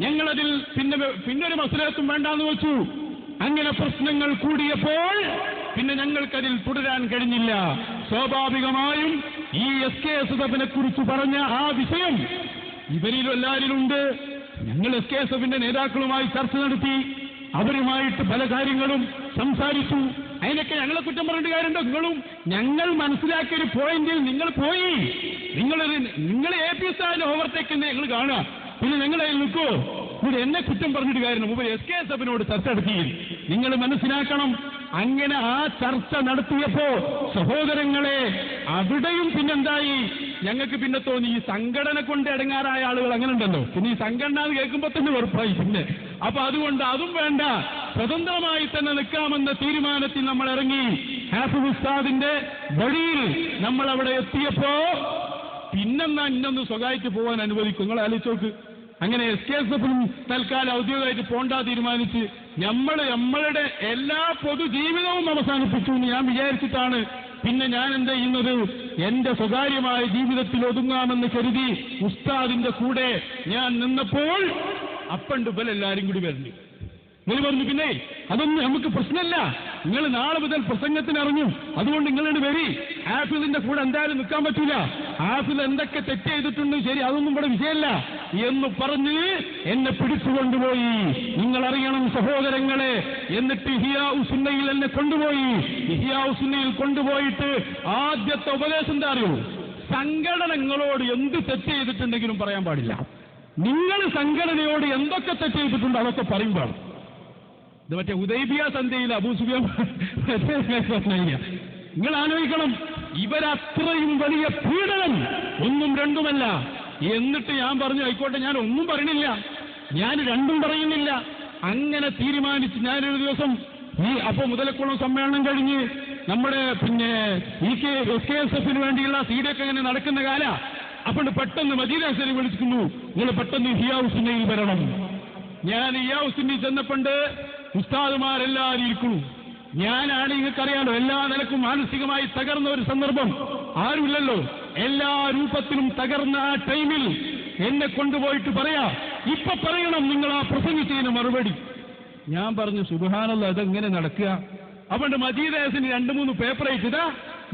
ഞങ്ങളതിൽ പിന്നെ പിന്നൊരു മസലത്തും വേണ്ടാന്ന് വെച്ചു അങ്ങനെ പ്രശ്നങ്ങൾ കൂടിയപ്പോൾ പിന്നെ ഞങ്ങൾക്കതിൽ തുടരാൻ കഴിഞ്ഞില്ല. സ്വാഭാവികമായും ഈ എസ് കെ എസ് എഫിനെ കുറിച്ച് പറഞ്ഞ ആ വിഷയം ഇവരിലും എല്ലാവരിലുണ്ട് ഞങ്ങൾ എസ് കെ എസ് എഫിന്റെ നേതാക്കളുമായി ചർച്ച നടത്തി അവരുമായിട്ട് പല കാര്യങ്ങളും സംസാരിച്ചു. അതിനൊക്കെ ഞങ്ങളെ കുറ്റം പറഞ്ഞിട്ട് കാര്യമുണ്ടോ? നിങ്ങളും ഞങ്ങൾ മനസ്സിലാക്കിയ ഒരു പോയിന്റിൽ നിങ്ങൾ പോയി. നിങ്ങൾ നിങ്ങൾ എ പി എസ് ആയാലും ഓവർടേക്ക് ഞങ്ങൾ കാണുക. പിന്നെ നിങ്ങളതിൽ നിൽക്കുമോ ഇവിടെ എന്നെ കുറ്റം പറഞ്ഞിട്ട് കാര്യം മുമ്പ് എസ് കെ എസ് എഫിനോട് ചർച്ച നടത്തിയിൽ നിങ്ങൾ മനസ്സിലാക്കണം അങ്ങനെ ആ ചർച്ച നടത്തിയപ്പോ സഹോദരങ്ങളെ അവിടെയും പിന്നെന്തായി? ഞങ്ങൾക്ക് പിന്നെ തോന്നി ഈ സംഘടന കൊണ്ട് ഇടങ്ങാറായ ആളുകൾ അങ്ങനെ ഉണ്ടല്ലോ. പിന്നെ ഈ സംഘടന എന്ന് കേൾക്കുമ്പോ തന്നെ ഉറപ്പായി പിന്നെ. അപ്പൊ അതുകൊണ്ട് അതും വേണ്ട. സ്വതന്ത്രമായി തന്നെ നിൽക്കാമെന്ന തീരുമാനത്തിൽ നമ്മൾ ഇറങ്ങി. ഹാഫിസ് ഉസ്താദിന്റെ വഴിയിൽ നമ്മൾ അവിടെ എത്തിയപ്പോ പിന്നെന്നാ ഇന്നൊന്ന് സ്വകാര്യത്ത് പോകാൻ അനുവദിക്കും. നിങ്ങൾ ആലോചിച്ചോക്ക് അങ്ങനെ എസ് കെ എസ് എഫിനും തൽക്കാലം ഔദ്യോഗികമായിട്ട് പോണ്ടാ തീരുമാനിച്ച് നമ്മൾ നമ്മളുടെ എല്ലാ പൊതുജീവിതവും അവസാനിപ്പിച്ചു എന്ന് ഞാൻ വിചാരിച്ചിട്ടാണ് പിന്നെ ഞാൻ എന്താ ചെയ്യുന്നത്? എന്റെ സ്വകാര്യമായ ജീവിതത്തിൽ ഒതുങ്ങാമെന്ന് കരുതി ഉസ്താദിന്റെ കൂടെ ഞാൻ നിന്നപ്പോൾ അപ്പണ്ട് ഇവരെല്ലാരും കൂടി വരുന്നു നിങ്ങൾ പറഞ്ഞു പിന്നെ അതൊന്നും നമുക്ക് പ്രശ്നമല്ല. നിങ്ങൾ നാളെ മുതൽ പ്രസംഗത്തിന് ഇറങ്ങും. അതുകൊണ്ട് നിങ്ങളോട് വരി. ആഫിലിന്റെ കൂടെ എന്തായാലും നിൽക്കാൻ പറ്റില്ല ആഫിൽ എന്തൊക്കെ തെറ്റ് ചെയ്തിട്ടുണ്ട് ശരി അതൊന്നും ഇവിടെ വിഷയമല്ല. എന്ന് പറഞ്ഞ് എന്നെ പിടിച്ചുകൊണ്ടുപോയി. നിങ്ങൾ അറിയണം സഹോദരങ്ങളെ എന്നിട്ട് ഹിയാഉ സുന്നയിൽ എന്നെ കൊണ്ടുപോയി. ഹിയാഉ സുന്നയിൽ കൊണ്ടുപോയിട്ട് ആദ്യത്തെ ഉപദേശം എന്താ അറിയൂ? സംഘടനകളോട് എന്ത് തെറ്റ് ചെയ്തിട്ടുണ്ടെങ്കിലും പറയാൻ പാടില്ല. നിങ്ങൾ സംഘടനയോട് എന്തൊക്കെ തെറ്റ് ചെയ്തിട്ടുണ്ടോ അതൊക്കെ പറയുമ്പോൾ ഇത് മറ്റേ ഉദൈബിയ സന്ധ്യയിൽ അബൂസുബിയ നിങ്ങൾ ആലോചിക്കണം ഇവരത്രയും വലിയ പീഡനം ഒന്നും രണ്ടുമല്ല. എന്നിട്ട് ഞാൻ പറഞ്ഞു ആയിക്കോട്ടെ ഞാൻ ഒന്നും പറയണില്ല. ഞാൻ രണ്ടും പറയുന്നില്ല. അങ്ങനെ തീരുമാനിച്ച് ഞാനൊരു ദിവസം ഈ അപ്പൊ മുതലക്കുളം സമ്മേളനം കഴിഞ്ഞ് നമ്മുടെ പിന്നെ E K S K S എഫിന് വേണ്ടിയുള്ള സീഡൊക്കെ ഇങ്ങനെ നടക്കുന്ന കാല. അപ്പോൾ പെട്ടെന്ന് മജീദ് ഹസനെ വിളിക്കുന്നു നിങ്ങൾ പെട്ടെന്ന് ഹിയാവുസിനയിൽ വരണം. ഞാൻ ഇയാവുസിനി ചെന്നപ്പണ്ട് ഉസ്താദുമാരെല്ലാവരും ഇരിക്കുന്നു. ഞാനാണ് നിങ്ങൾക്കറിയാലോ എല്ലാ നിലക്കും മാനസികമായി തകർന്ന ഒരു സന്ദർഭം. ആരുമില്ലല്ലോ. എല്ലാ രൂപത്തിലും തകർന്ന ആ ടൈമിൽ എന്നെ കൊണ്ടുപോയിട്ട് പറയാ ഇപ്പൊ പറയണം നിങ്ങൾ ആ പ്രസംഗിച്ചതിന് മറുപടി. ഞാൻ പറഞ്ഞു സുബാനല്ല അതെങ്ങനെ നടക്കുക? അവന്റെ മജീദേസിന് രണ്ട് മൂന്ന് പേപ്പർ അയച്ചതാ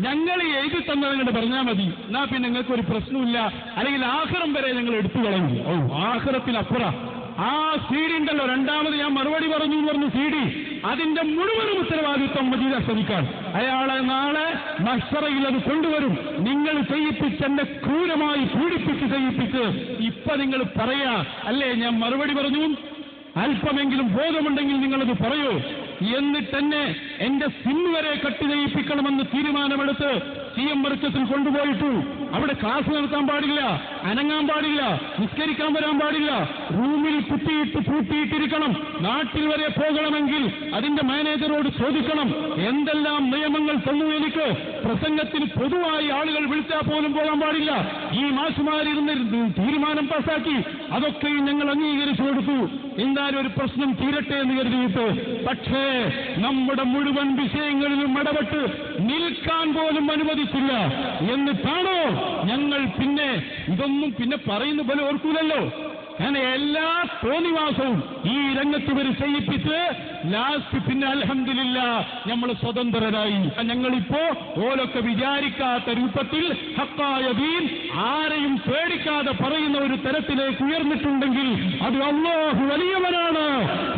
ഞങ്ങൾ എഴുതി എഴുതി തന്നതങ്ങോട്ട് പറഞ്ഞാൽ മതി. എന്നാ പിന്നെ നിങ്ങൾക്ക് ഒരു പ്രശ്നമില്ല അല്ലെങ്കിൽ ആഹ്റം വരെ ഞങ്ങൾ എടുത്തു കളഞ്ഞു ഓ ആഹ്റത്തിനപ്പുറം. ആ സീഡി ഉണ്ടല്ലോ രണ്ടാമത് ഞാൻ മറുപടി പറഞ്ഞു എന്ന് പറഞ്ഞു സീഡി. അതിന്റെ മുഴുവനും ഉത്തരവാദിത്വം മജീദ ശ്രമിക്കാൻ അയാളെ നാളെ മഷറയിൽ അത് കൊണ്ടുവരും. നിങ്ങൾ ചെയ്യിപ്പിച്ച് എന്നെ ക്രൂരമായി പീഡിപ്പിച്ച് ചെയ്യിപ്പിച്ച് ഇപ്പൊ നിങ്ങൾ പറയാ. അല്ലേ ഞാൻ മറുപടി പറഞ്ഞു. അല്പമെങ്കിലും ബോധമുണ്ടെങ്കിൽ നിങ്ങളത് പറയൂ. എന്നിട്ടെന്നെ എന്റെ സിം വരെ കട്ട് ചെയ്യിപ്പിക്കണമെന്ന് തീരുമാനമെടുത്ത് സി എം വർക്കത്തിൽ കൊണ്ടുപോയിട്ടു. അവിടെ ക്ലാസ് നടത്താൻ പാടില്ല അനങ്ങാൻ പാടില്ല നിസ്കരിക്കാൻ വരാൻ പാടില്ല. റൂമിൽ കുത്തിയിട്ട് പൂട്ടിയിട്ടിരിക്കണം. നാട്ടിൽ വരെ പോകണമെങ്കിൽ അതിന്റെ മാനേജറോട് ചോദിക്കണം എന്തെല്ലാം നിയമങ്ങൾ തന്നു എനിക്ക്? പ്രസംഗത്തിന് പൊതുവായി ആളുകൾ വിളിച്ചാൽ പോലും പോകാൻ പാടില്ല. ഈ മാഷുമാരിരുന്ന് തീരുമാനം പാസാക്കി അതൊക്കെയും ഞങ്ങൾ അംഗീകരിച്ചു കൊടുത്തു. എന്തായാലും ഒരു പ്രശ്നം തീരട്ടെ എന്ന് കരുതിയിട്ട് പക്ഷേ നമ്മുടെ മുഴുവൻ വിഷയങ്ങളിലും ഇടപെട്ട് നിൽക്കാൻ പോലും അനുവദിച്ചില്ല. എന്നിട്ടാണോ ഞങ്ങൾ പിന്നെ ഇതൊന്നും പിന്നെ പറയുന്ന പോലെ ഓർക്കൂലല്ലോ. കാരണം എല്ലാ തോന്നിവാസവും ഈ രംഗത്ത് ഇവർ ചെയ്യിപ്പിച്ച് ലാസ്റ്റ് പിന്നെ അലഹമില്ല നമ്മൾ സ്വതന്ത്രരായി. ഞങ്ങളിപ്പോ ഓലൊക്കെ വിചാരിക്കാത്ത രൂപത്തിൽ ഹക്കായ ദീൻ ആരെയും പേടിക്കാതെ പറയുന്ന ഒരു തരത്തിലേക്ക് ഉയർന്നിട്ടുണ്ടെങ്കിൽ അത് അള്ളാഹു വലിയവനാണ്.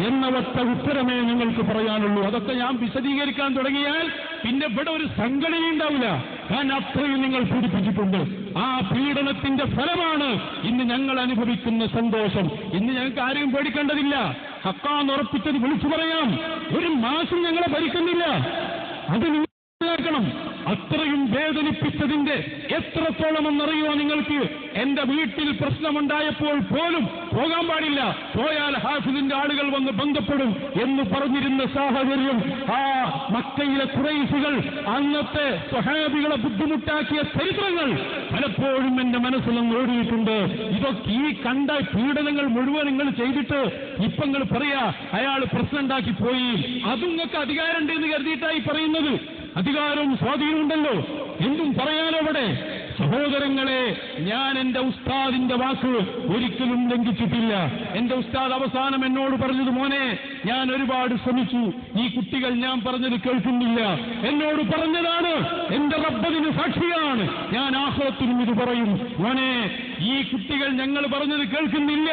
എന്ന ഒറ്റ ഉത്തരമേ നിങ്ങൾക്ക് പറയാനുള്ളൂ. അതൊക്കെ ഞാൻ വിശദീകരിക്കാൻ തുടങ്ങിയാൽ പിന്നെ ഇവിടെ ഒരു സംഘടന ഉണ്ടാവില്ല. ഞാൻ അത്രയും നിങ്ങൾ പീഡിപ്പിച്ചിട്ടുണ്ട് ആ പീഡനത്തിന്റെ ഫലമാണ് ഇന്ന് ഞങ്ങൾ അനുഭവിക്കുന്ന സന്തോഷം. ഇന്ന് ഞങ്ങൾക്ക് ആരെയും പേടിക്കേണ്ടതില്ല. ഹക്കാന്ന് ഉറപ്പിച്ചത് വിളിച്ചു പറയാം. ഒരു മാസം ഞങ്ങളെ ഭരിക്കുന്നില്ല. അത് നിങ്ങൾ അത്ര വേദനിപ്പിച്ചതിന്റെ എത്രത്തോളം എന്നറിയുക നിങ്ങൾക്ക്? എന്റെ വീട്ടിൽ പ്രശ്നമുണ്ടായപ്പോൾ പോലും പോകാൻ പാടില്ല. പോയാൽ ഹാഫിദിന്റെ ആളുകൾ വന്ന് ബന്ധപ്പെടും എന്ന് പറഞ്ഞിരുന്ന സാഹചര്യം ആ മക്കയിലെ കുറൈസുകൾ അന്നത്തെ സ്വഹാബികളെ ബുദ്ധിമുട്ടാക്കിയ ചരിത്രങ്ങൾ പലപ്പോഴും എന്റെ മനസ്സിൽ നിന്ന് ഓടിയിട്ടുണ്ട്. ഇതൊക്കെ ഈ കണ്ട പീഡനങ്ങൾ മുഴുവൻ നിങ്ങൾ ചെയ്തിട്ട് ഇപ്പൊ നിങ്ങൾ പറയാ അയാൾ പ്രശ്നം ഉണ്ടാക്കി പോയി. അതും നിങ്ങൾക്ക് അധികാരമുണ്ട് എന്ന് കരുതിയിട്ടായി പറയുന്നത്. അധികാരവും സ്വാധീനമുണ്ടല്ലോ എന്തും പറയാനോ അവിടെ സഹോദരങ്ങളെ ഞാൻ എന്റെ ഉസ്താദിന്റെ വാക്ക് ഒരിക്കലും ലംഘിച്ചിട്ടില്ല. എന്റെ ഉസ്താദ് അവസാനം എന്നോട് പറഞ്ഞത് മോനെ ഞാൻ ഒരുപാട് ശ്രമിച്ചു. ഈ കുട്ടികൾ ഞാൻ പറഞ്ഞത് കേൾക്കുന്നില്ല. എന്നോട് പറഞ്ഞതാണ് എന്റെ റബ്ബതിന് സാക്ഷിയാണ്. ഞാൻ ആഹ്ലത്തിനും ഇത് പറയും. മോനെ ഈ കുട്ടികൾ ഞങ്ങൾ പറഞ്ഞത് കേൾക്കുന്നില്ല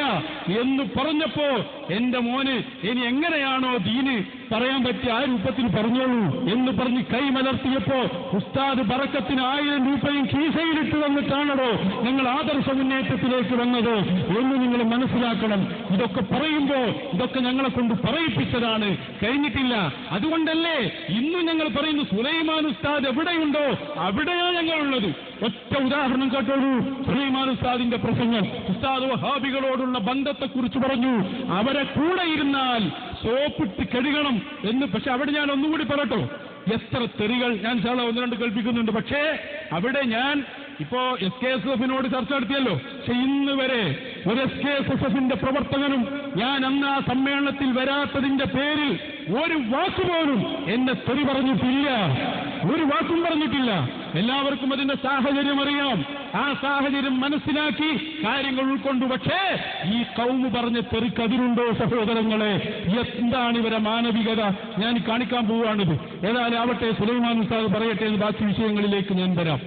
എന്ന് പറഞ്ഞപ്പോ എന്റെ മോന് ഇനി എങ്ങനെയാണോ ദീന് പറയാൻ പറ്റിയ ആ രൂപത്തിൽ പറഞ്ഞോളൂ എന്ന് പറഞ്ഞ് കൈമലർത്തിയപ്പോ ഉസ്താദ് പറക്കത്തിന് ആയിരം രൂപയും കീസയിലിട്ട് വന്നിട്ടാണോ ഞങ്ങൾ ആദർശ മുന്നേറ്റത്തിലേക്ക് വന്നത് എന്ന് നിങ്ങൾ മനസ്സിലാക്കണം. ഇതൊക്കെ പറയുമ്പോ ഇതൊക്കെ ഞങ്ങളെ കൊണ്ട് പറയിപ്പിച്ചതാണ് കഴിഞ്ഞിട്ടില്ല. അതുകൊണ്ടല്ലേ ഇന്ന് ഞങ്ങൾ പറയുന്നു സുലൈമാൻ ഉസ്താദ് എവിടെയുണ്ടോ അവിടെയാണ് ഞങ്ങളുള്ളത്. ഒറ്റ ഉദാഹരണം കേട്ടോളൂ. സുലൈമാൻ ഉസ്താദിന്റെ പ്രസംഗം. ഉസ്താദ് വഹാബികളോടുള്ള ബന്ധത്തെക്കുറിച്ച് പറഞ്ഞു. അവരെ കൂടെ ഇരുന്നാൽ സോപ്പിട്ട് കഴുകണം എന്ന്. പക്ഷെ അവിടെ ഞാൻ ഒന്നുകൂടി പറയട്ടോ. എത്ര തെറികൾ ഞാൻ ശാള ഒന്ന് രണ്ട് കൽപ്പിക്കുന്നുണ്ട് പക്ഷേ അവിടെ ഞാൻ ഇപ്പോ എസ് കെ എസ് എഫിനോട് ചർച്ച നടത്തിയല്ലോ. പക്ഷെ ഇന്ന് വരെ ഒരു എസ് കെ എസ് എസ് എഫിന്റെ പ്രവർത്തകനും ഞാൻ അന്ന് ആ സമ്മേളനത്തിൽ വരാത്തതിന്റെ പേരിൽ ഒരു വാക്കുപോലും എന്നെ തെറി പറഞ്ഞിട്ടില്ല. ഒരു വാക്കും പറഞ്ഞിട്ടില്ല. എല്ലാവർക്കും അതിന്റെ സാഹചര്യം അറിയാം. ആ സാഹചര്യം മനസ്സിലാക്കി കാര്യങ്ങൾ ഉൾക്കൊണ്ടു. പക്ഷേ ഈ കൗമ് പറഞ്ഞ തെറിക്കതിരുണ്ടോ സഹോദരങ്ങളെ? എന്താണ് ഇവരെ മാനവികത? ഞാൻ കാണിക്കാൻ പോവുകയാണിത്. ഏതായാലും ആവട്ടെ സുലൈമാൻ ഉസ്താദ് പറയട്ടെ എന്ന് ബാക്കി വിഷയങ്ങളിലേക്ക് ഞാൻ വരാം.